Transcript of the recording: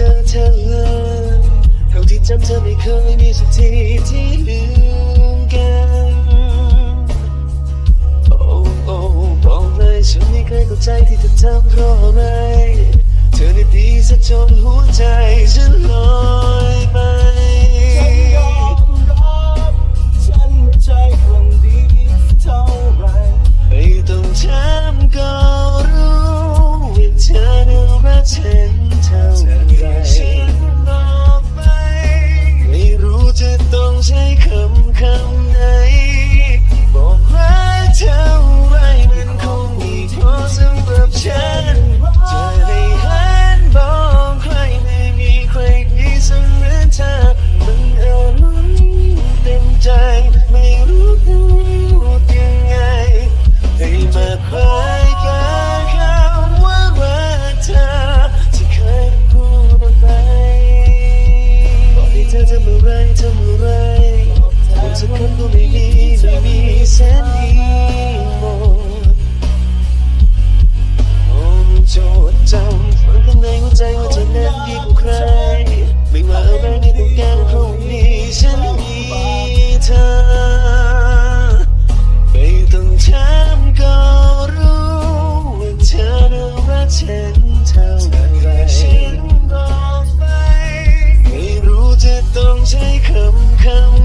เจอเธอเลยเท่าที่จำเธอไม่เคยมีสักทีที่ลืมกันโอ้โอ้บอกเลยฉันไม่เคยเข้าใจที่เธอทำเพราะอะไรเธอในดีซะจนหัวใจฉันลอยไปไม่ต้องถามก็รู้ว่าเธอโนรักเธอ ทำอะไรทำอะไรคนสักคนก็ไม่มีไม่มีแสนดีหมดอมจดจำฝังข้างในหัวใจว่าเธอนั้นดีกว่าใครไม่ว่าอะไร ใจคำคำ